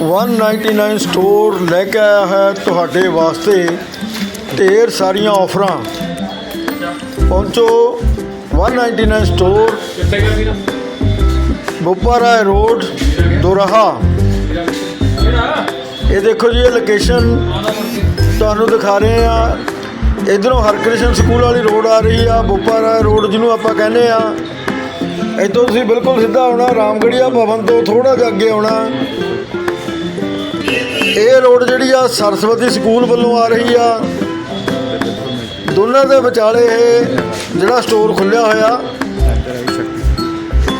199 store ਲੈ ਕੇ ਆਇਆ ਹੈ ਤੁਹਾਡੇ ਵਾਸਤੇ। ਢੇਰ ਸਾਰੀਆਂ ਆਫਰਾਂ। ਪਹੁੰਚੋ। 199 ਸਟੋਰ ਕਿੱਥੇ ਗਿਆ ਵੀਰ ਬੁੱਪਾਰਾ ਰੋਡ, ਦੁਰਾਹਾ। ਇਹ ਦੇਖੋ ਜੀ, ਇਹ ਲੋਕੇਸ਼ਨ ਤੁਹਾਨੂੰ ਦਿਖਾ ਰਹੇ ਆ ਇਧਰੋਂ ਹਰਕ੍ਰਿਸ਼ਨ ਸਕੂਲ ਵਾਲੀ ਰੋਡ ਆ ਰਹੀ ਆ, ਬੁੱਪਾਰਾ ਰੋਡ ਜਿਹਨੂੰ ਆਪਾਂ ਕਹਿੰਦੇ ਆ ਇੱਥੋਂ ਤੁਸੀਂ ਬਿਲਕੁਲ ਸਿੱਧਾ ਆਉਣਾ ਰਾਮਗੜੀਆ ਭਵਨ ਤੋਂ ਥੋੜਾ ਜਿਹਾ ਅੱਗੇ ਆਉਣਾ। ਇਹ ਰੋਡ ਜਿਹੜੀ ਆ ਸਰਸਵਤੀ ਸਕੂਲ ਵੱਲੋਂ ਆ ਰਹੀ ਆ। ਦੋਨਾਂ ਦੇ ਵਿਚਾਲੇ ਇਹ ਜਿਹੜਾ ਸਟੋਰ ਖੁੱਲਿਆ ਹੋਇਆ।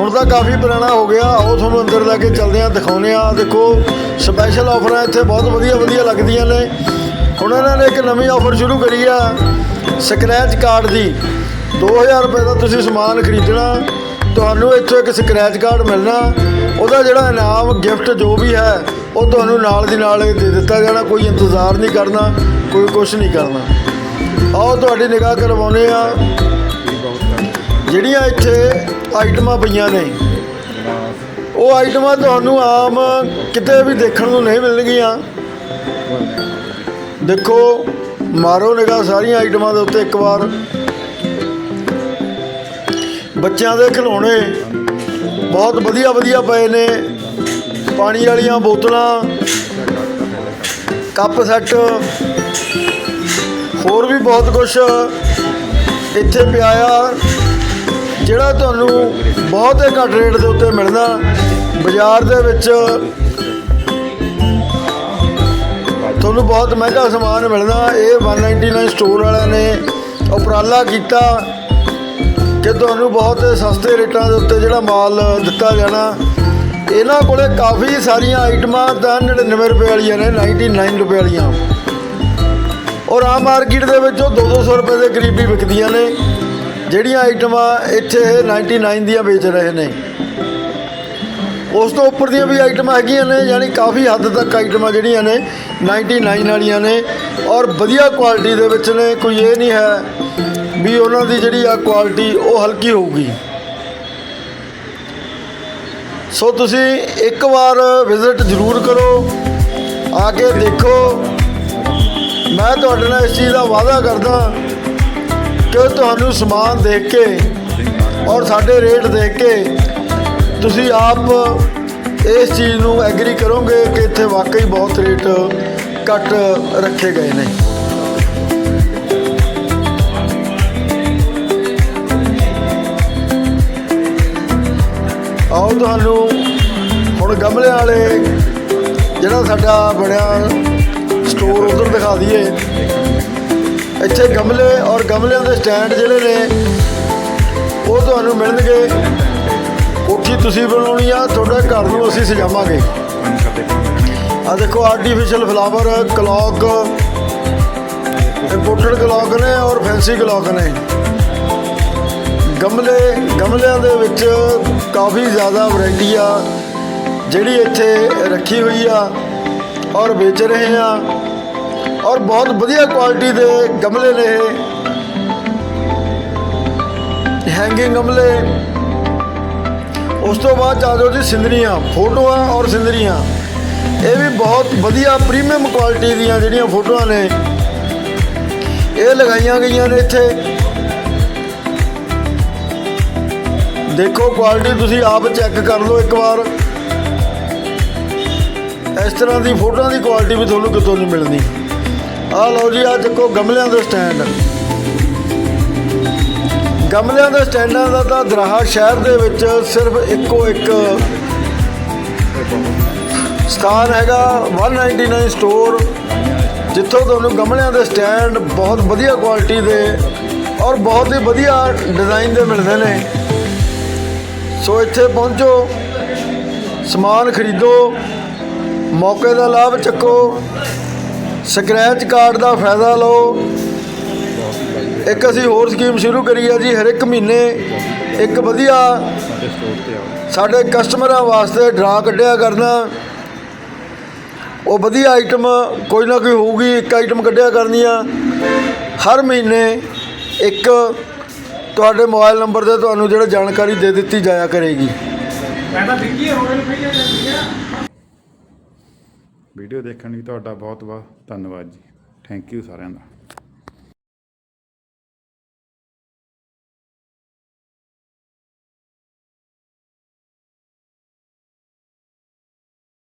ਹੁਣ ਤਾਂ ਕਾਫੀ ਪੁਰਾਣਾ ਹੋ ਗਿਆ। ਆਓ ਤੁਹਾਨੂੰ ਅੰਦਰ ਲੈ ਕੇ ਚੱਲਦੇ ਆ ਦਿਖਾਉਂਦੇ ਆ ਦੇਖੋ ਸਪੈਸ਼ਲ ਆਫਰਾਂ ਇੱਥੇ ਬਹੁਤ ਵਧੀਆ ਵਧੀਆ ਲੱਗਦੀਆਂ ਨੇ। ਹੁਣ ਇਹਨਾਂ ਨੇ ਇੱਕ ਨਵੀਂ ਆਫਰ ਸ਼ੁਰੂ ਕਰੀ ਆ ਸਕ੍ਰੈਚ ਕਾਰਡ ਦੀ। 2000 ਰੁਪਏ ਦਾ ਤੁਸੀਂ ਸਮਾਨ ਖਰੀਦਣਾ, ਤੁਹਾਨੂੰ ਇੱਥੋਂ ਇੱਕ ਸਕ੍ਰੈਚ ਕਾਰਡ ਮਿਲਣਾ। ਉਹਦਾ ਜਿਹੜਾ ਇਨਾਮ ਗਿਫਟ ਜੋ ਵੀ ਹੈ ਉਹ ਤੁਹਾਨੂੰ ਨਾਲ ਦੀ ਨਾਲ ਦੇ ਦਿੱਤਾ ਜਾਣਾ, ਕੋਈ ਇੰਤਜ਼ਾਰ ਨਹੀਂ ਕਰਨਾ, ਕੋਈ ਕੁਝ ਨਹੀਂ ਕਰਨਾ। ਆਓ ਤੁਹਾਡੀ ਨਿਗਾਹ ਕਰਵਾਉਂਦੇ ਆ ਜਿਹੜੀਆਂ ਇੱਥੇ ਆਈਟਮਾਂ ਪਈਆਂ ਨੇ, ਉਹ ਆਈਟਮਾਂ ਤੁਹਾਨੂੰ ਆਮ ਕਿਤੇ ਵੀ ਦੇਖਣ ਨੂੰ ਨਹੀਂ ਮਿਲਣਗੀਆਂ। ਦੇਖੋ, ਮਾਰੋ ਨਿਗਾਹ ਸਾਰੀਆਂ ਆਈਟਮਾਂ ਦੇ ਉੱਤੇ ਇੱਕ ਵਾਰ। ਬੱਚਿਆਂ ਦੇ ਖਿਡੌਣੇ ਬਹੁਤ ਵਧੀਆ ਵਧੀਆ ਪਏ ਨੇ। ਪਾਣੀ ਵਾਲੀਆਂ ਬੋਤਲਾਂ, ਕੱਪ ਸੈੱਟ, ਹੋਰ ਵੀ ਬਹੁਤ ਕੁਝ ਇੱਥੇ ਪਿਆ ਆ, ਜਿਹੜਾ ਤੁਹਾਨੂੰ ਬਹੁਤ ਹੀ ਘੱਟ ਰੇਟ ਦੇ ਉੱਤੇ ਮਿਲਣਾ। ਬਾਜ਼ਾਰ ਦੇ ਵਿੱਚ ਤੁਹਾਨੂੰ ਬਹੁਤ ਮਹਿੰਗਾ ਸਮਾਨ ਮਿਲਣਾ। ਇਹ 199 ਸਟੋਰ ਵਾਲਿਆਂ ਨੇ ਉਪਰਾਲਾ ਕੀਤਾ ਕਿ ਤੁਹਾਨੂੰ ਬਹੁਤ ਸਸਤੇ ਰੇਟਾਂ ਦੇ ਉੱਤੇ ਜਿਹੜਾ ਮਾਲ ਦਿੱਤਾ ਜਾਣਾ। ਇਹਨਾਂ ਕੋਲੇ ਕਾਫੀ ਸਾਰੀਆਂ ਆਈਟਮਾਂ ਤਾਂ 99 ਰੁਪਏ ਵਾਲੀਆਂ ਨੇ 99 ਰੁਪਏ ਵਾਲੀਆਂ। ਔਰ ਆਮ ਮਾਰਕੀਟ ਦੇ ਵਿੱਚ ਉਹ 2-200 ਰੁਪਏ ਦੇ ਕਰੀਬ ਹੀ ਵਿਕਦੀਆਂ ਨੇ। ਜਿਹੜੀਆਂ ਆਈਟਮਾਂ ਇੱਥੇ ਇਹ 99 ਦੀਆਂ ਵੇਚ ਰਹੇ ਨੇ। ਉਸ ਤੋਂ ਉੱਪਰ ਦੀਆਂ ਵੀ ਆਈਟਮਾਂ ਹੈਗੀਆਂ ਨੇ, ਯਾਨੀ ਕਾਫੀ ਹੱਦ ਤੱਕ ਆਈਟਮਾਂ ਜਿਹੜੀਆਂ ਨੇ 99 ਵਾਲੀਆਂ ਨੇ। ਔਰ ਵਧੀਆ ਕੁਆਲਿਟੀ ਦੇ ਵਿੱਚ ਨੇ, ਕੋਈ ਇਹ ਨਹੀਂ ਹੈ ਵੀ ਉਹਨਾਂ ਦੀ ਜਿਹੜੀ ਆ ਕੁਆਲਿਟੀ ਉਹ ਹਲਕੀ ਹੋਊਗੀ। ਸੋ ਤੁਸੀਂ ਇੱਕ ਵਾਰ ਵਿਜ਼ਿਟ ਜ਼ਰੂਰ ਕਰੋ, ਆ ਕੇ ਦੇਖੋ। ਮੈਂ ਤੁਹਾਡੇ ਨਾਲ ਇਸ ਚੀਜ਼ ਦਾ ਵਾਅਦਾ ਕਰਦਾ ਕਿ ਤੁਹਾਨੂੰ ਸਮਾਨ ਦੇਖ ਕੇ ਔਰ ਸਾਡੇ ਰੇਟ ਦੇਖ ਕੇ ਤੁਸੀਂ ਆਪ ਇਸ ਚੀਜ਼ ਨੂੰ ਐਗਰੀ ਕਰੋਗੇ ਕਿ ਇੱਥੇ ਵਾਕਈ ਬਹੁਤ ਰੇਟ ਘੱਟ ਰੱਖੇ ਗਏ ਨੇ। ਆਓ ਤੁਹਾਨੂੰ ਹੁਣ ਗਮਲੇ ਵਾਲੇ ਜਿਹੜਾ ਸਾਡਾ ਬਣਿਆ ਸਟੋਰ ਉਧਰ ਦਿਖਾ ਦਈਏ। ਇੱਥੇ ਗਮਲੇ ਔਰ ਗਮਲਿਆਂ ਦੇ ਸਟੈਂਡ ਜਿਹੜੇ ਨੇ, ਉਹ ਤੁਹਾਨੂੰ ਮਿਲਣਗੇ। ਕੋਠੀ ਤੁਸੀਂ ਬਣਾਉਣੀ ਆ, ਤੁਹਾਡੇ ਘਰ ਨੂੰ ਅਸੀਂ ਸਜਾਵਾਂਗੇ। ਆ ਦੇਖੋ artificial flower clock imported clock ਨੇ ਔਰ ਫੈਂਸੀ ਕਲੌਕ ਨੇ। ਗਮਲੇ, ਗਮਲਿਆਂ ਦੇ ਵਿੱਚ ਕਾਫੀ ਜ਼ਿਆਦਾ ਵੈਰਾਈਟੀ ਆ, ਜਿਹੜੀ ਇੱਥੇ ਰੱਖੀ ਹੋਈ ਆ ਔਰ ਵੇਚ ਰਹੇ ਆ। ਔਰ ਬਹੁਤ ਵਧੀਆ ਕੁਆਲਿਟੀ ਦੇ ਗਮਲੇ ਨੇ ਹੈਂਗਿੰਗ ਗਮਲੇ। ਉਸ ਤੋਂ ਬਾਅਦ ਆ ਜਾਓ ਜੀ ਸਿੰਦਰੀਆਂ, ਫੋਟੋਆਂ ਔਰ ਸਿੰਦਰੀਆਂ। ਇਹ ਵੀ ਬਹੁਤ ਵਧੀਆ ਪ੍ਰੀਮੀਅਮ ਕੁਆਲਿਟੀ ਦੀਆਂ ਜਿਹੜੀਆਂ ਫੋਟੋਆਂ ਨੇ। ਇਹ ਲਗਾਈਆਂ ਗਈਆਂ ਨੇ ਇੱਥੇ। ਦੇਖੋ ਕੁਆਲਿਟੀ ਤੁਸੀਂ ਆਪ ਚੈੱਕ ਕਰ ਲਓ ਇੱਕ ਵਾਰ। ਇਸ ਤਰ੍ਹਾਂ ਦੀ ਫੋਟੋਆਂ ਦੀ ਕੁਆਲਿਟੀ ਵੀ ਤੁਹਾਨੂੰ ਕਿਤੋਂ ਨਹੀਂ ਮਿਲਣੀ। ਆਹ ਲਓ ਜੀ ਆ ਦੇਖੋ ਗਮਲਿਆਂ ਦੇ ਸਟੈਂਡ ਗਮਲਿਆਂ ਦੇ ਸਟੈਂਡਾਂ ਦਾ ਤਾਂ ਦਰਾਹਾ ਸ਼ਹਿਰ ਦੇ ਵਿੱਚ ਸਿਰਫ ਇੱਕੋ ਇੱਕ ਸਥਾਨ ਹੈਗਾ 199 ਸਟੋਰ ਜਿੱਥੋਂ ਤੁਹਾਨੂੰ ਗਮਲਿਆਂ ਦੇ ਸਟੈਂਡ ਬਹੁਤ ਵਧੀਆ ਕੁਆਲਿਟੀ ਦੇ ਔਰ ਬਹੁਤ ਹੀ ਵਧੀਆ ਡਿਜ਼ਾਈਨ ਦੇ ਮਿਲਦੇ ਨੇ। ਸੋ ਇੱਥੇ ਪਹੁੰਚੋ, ਸਮਾਨ ਖਰੀਦੋ, ਮੌਕੇ ਦਾ ਲਾਭ ਚੱਕੋ ਸਕ੍ਰੈਚ ਕਾਰਡ ਦਾ ਫਾਇਦਾ ਲਓ। ਇੱਕ ਅਸੀਂ ਹੋਰ ਸਕੀਮ ਸ਼ੁਰੂ ਕਰੀ ਆ ਜੀ, ਹਰ ਇੱਕ ਮਹੀਨੇ ਇੱਕ ਵਧੀਆ ਸਾਡੇ ਕਸਟਮਰਾਂ ਵਾਸਤੇ ਡਰਾ ਕੱਢਿਆ ਕਰਨਾ। ਉਹ ਵਧੀਆ ਆਈਟਮ ਕੋਈ ਨਾ ਕੋਈ ਹੋਊਗੀ, ਇੱਕ ਆਈਟਮ ਕੱਢਿਆ ਕਰਨੀ ਆ। ਹਰ ਮਹੀਨੇ ਇੱਕ ਤੁਹਾਡੇ ਮੋਬਾਈਲ ਨੰਬਰ ਤੇ ਤੁਹਾਨੂੰ ਜਿਹੜਾ ਜਾਣਕਾਰੀ ਦੇ ਦਿੱਤੀ ਜਾਇਆ ਕਰੇਗੀ। ਵੀਡੀਓ ਦੇਖਣ ਲਈ ਤੁਹਾਡਾ ਬਹੁਤ ਬਹੁਤ ਧੰਨਵਾਦ ਜੀ। ਥੈਂਕ ਯੂ ਸਾਰਿਆਂ ਦਾ।